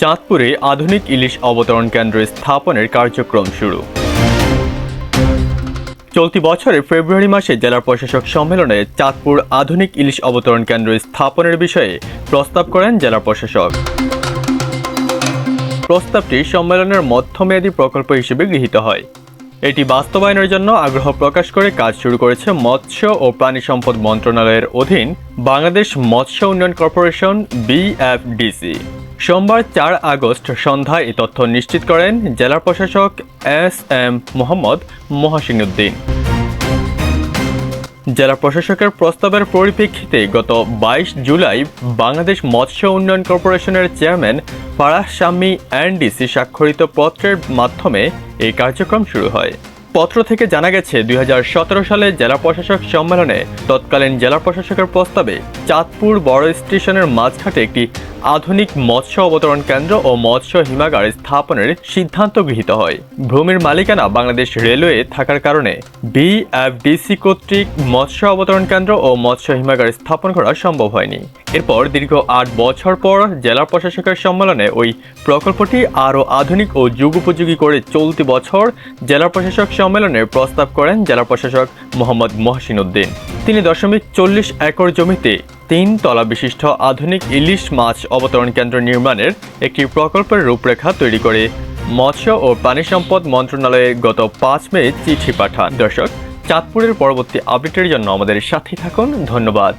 চাঁদপুরে আধুনিক ইলিশ অবতরণ কেন্দ্র স্থাপনের কার্যক্রম শুরু। চলতি বছরের ফেব্রুয়ারি মাসে জেলা প্রশাসক সম্মেলনে চাঁদপুর আধুনিক ইলিশ অবতরণ কেন্দ্র স্থাপনের বিষয়ে প্রস্তাব করেন জেলা প্রশাসক। প্রস্তাবটি সম্মেলনের মধ্যমেয়াদী প্রকল্প হিসেবে গৃহীত হয়। এটি বাস্তবায়নের জন্য আগ্রহ প্রকাশ করে কাজ শুরু করেছে মৎস্য ও প্রাণী সম্পদ মন্ত্রণালয়ের অধীন বাংলাদেশ মৎস্য উন্নয়ন কর্পোরেশন, বিএফডিসি। সোমবার চার আগস্ট সন্ধ্যায় এই তথ্য নিশ্চিত করেন জেলা প্রশাসক এস এম মোহাম্মদ মহাসিন উদ্দিন জেলা প্রশাসকের প্রস্তাবের পরিপ্রেক্ষিতে গত বাইশ জুলাই বাংলাদেশ মৎস্য উন্নয়ন কর্পোরেশনের চেয়ারম্যান ফারাহ শাম্মী এনডিসি স্বাক্ষরিত পত্রের মাধ্যমে এই কার্যক্রম শুরু হয়। পত্র থেকে জানা গেছে, দুই হাজার সতেরো সালে জেলা প্রশাসক সম্মেলনে তৎকালীন জেলা প্রশাসকের প্রস্তাবে চাঁদপুর বড় স্টেশনের মাঝঘাটে একটি আধুনিক মৎস্য অবতরণ কেন্দ্র ও মৎস্য হিমাগার স্থাপনের সিদ্ধান্ত গৃহীত হয়। ভূমির মালিকানা বাংলাদেশ রেলওয়ে থাকার কারণে বিএফডিসি কর্তৃক মৎস্য অবতরণ কেন্দ্র ও মৎস্য হিমাগার স্থাপন করা সম্ভব হয়নি। এরপর দীর্ঘ আট বছর পর জেলা প্রশাসকের সম্মেলনে ওই প্রকল্পটি আরও আধুনিক ও যুগোপযোগী করে চলতি বছর জেলা প্রশাসক সম্মেলনে প্রস্তাব করেন জেলা প্রশাসক মোহাম্মদ মহসিন উদ্দিন। তিনি দশমিক চল্লিশ একর জমিতে তিন তলা বিশিষ্ট আধুনিক ইলিশ মাছ অবতরণ কেন্দ্র নির্মাণের একটি প্রকল্পের রূপরেখা তৈরি করে মৎস্য ও পানি সম্পদ মন্ত্রণালয়ে গত পাঁচ মে চিঠি পাঠান। দর্শক, চাঁদপুরের পরবর্তী আপডেটের জন্য আমাদের সাথে থাকুন। ধন্যবাদ।